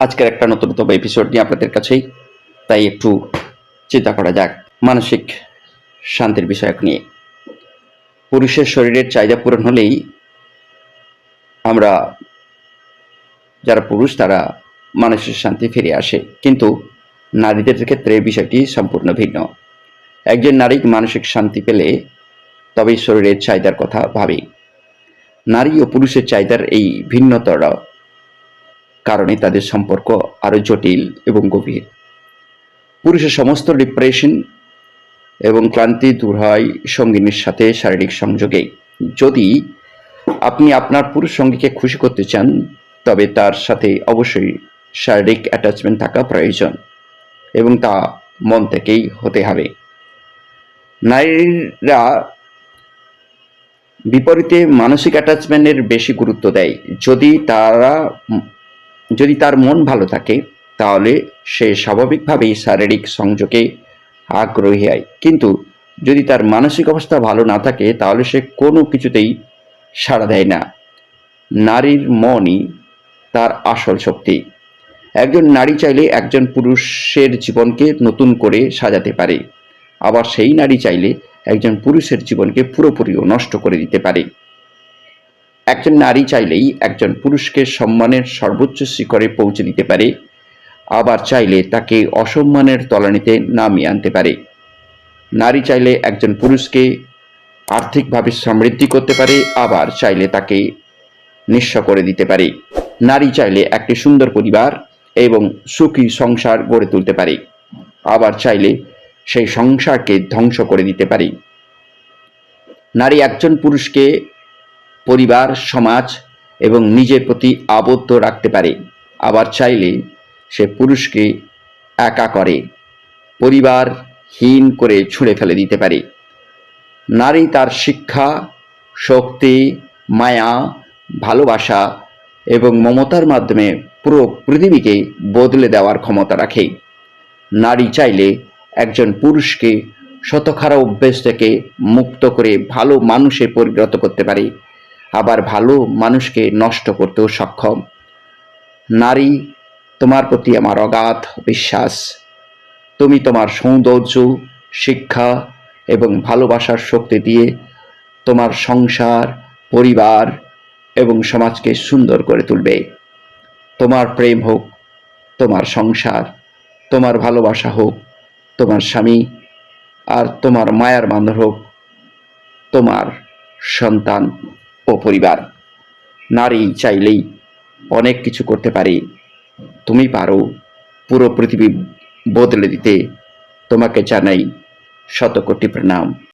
আজকের একটা নতুনতম এপিসোড নিয়ে আপনাদের কাছেই। তাই একটু চিন্তা করা যাক, মানসিক শান্তির বিষয়ক নিয়ে। পুরুষের শরীরের চাহিদা পূরণ হলেই আমরা যারা পুরুষ, তারা মানসিক শান্তি ফিরে আসে। কিন্তু নারীদের ক্ষেত্রে বিষয়টি সম্পূর্ণ ভিন্ন। একজন নারী মানসিক শান্তি পেলে তবেই শরীরের চাহিদার কথা ভাবে। নারী ও পুরুষের চাহিদার এই ভিন্নতর কারণে তাদের সম্পর্ক আরও জটিল এবং গভীর। পুরুষের সমস্ত ডিপ্রেশন এবং ক্লান্তি দূর হয় সঙ্গিনীর সাথে শারীরিক সংযোগে যদি আপনি আপনার পুরুষ সঙ্গীকে খুশি করতে চান, তবে তার সাথে অবশ্যই শারীরিক অ্যাটাচমেন্ট থাকা প্রয়োজন এবং তা মন থেকেই হতে হবে। নারীরা বিপরীতে মানসিক অ্যাটাচমেন্টের বেশি গুরুত্ব দেয়। যদি তারা যদি তার মন ভালো থাকে, তাহলে সে স্বাভাবিকভাবেই শারীরিক সংযোগে আগ্রহী হয়। কিন্তু যদি তার মানসিক অবস্থা ভালো না থাকে, তাহলে সে কোনো কিছুতেই সাড়া দেয় না। নারীর মনই তার আসল শক্তি। একজন নারী চাইলে একজন পুরুষের জীবনকে নতুন করে সাজাতে পারে। আবার সেই নারী চাইলে একজন পুরুষের জীবনকে পুরোপুরিও নষ্ট করে দিতে পারে। একজন নারী চাইলেই একজন পুরুষকে সম্মানের সর্বোচ্চ শিখরে পৌঁছে দিতে পারে, আবার চাইলে তাকে অসম্মানের তলানিতে নামিয়ে আনতে পারে। নারী চাইলে একজন পুরুষকে আর্থিকভাবে সমৃদ্ধি করতে পারে, আবার চাইলে তাকে নিঃস্ব করে দিতে পারে। নারী চাইলে একটি সুন্দর পরিবার এবং সুখী সংসার গড়ে তুলতে পারে, আবার চাইলে সেই সংসারকে ধ্বংস করে দিতে পারে। নারী একজন পুরুষকে পরিবার, সমাজ এবং নিজের প্রতি আবদ্ধ রাখতে পারে। আবার চাইলে সে পুরুষকে একা করে, পরিবারহীন করে ছুঁড়ে ফেলে দিতে পারে। নারী তার শিক্ষা, শক্তি, মায়া, ভালোবাসা এবং মমতার মাধ্যমে পুরো পৃথিবীকে বদলে দেওয়ার ক্ষমতা রাখে। নারী চাইলে একজন পুরুষকে শতখারা অভ্যেস থেকে মুক্ত করে ভালো মানুষে পরিণত করতে পারে। আবার ভালো মানুষকে নষ্ট করতেও সক্ষম। নারী, তোমার প্রতি আমার অগাধ বিশ্বাস। তুমি তোমার সৌন্দর্য, শিক্ষা এবং ভালোবাসার শক্তি দিয়ে তোমার সংসার, পরিবার এবং সমাজকে সুন্দর করে তুলবে। তোমার প্রেম হোক, তোমার সংসার, তোমার ভালোবাসা হোক, তোমার স্বামী আর তোমার মায়ার বান্ধব হোক, তোমার সন্তান। ও পরিবার। নারী চাইলেই অনেক কিছু করতে পারে। তুমি পারো পুরো পৃথিবী বদলে দিতে। তোমাকে জানাই শত কোটি প্রণাম।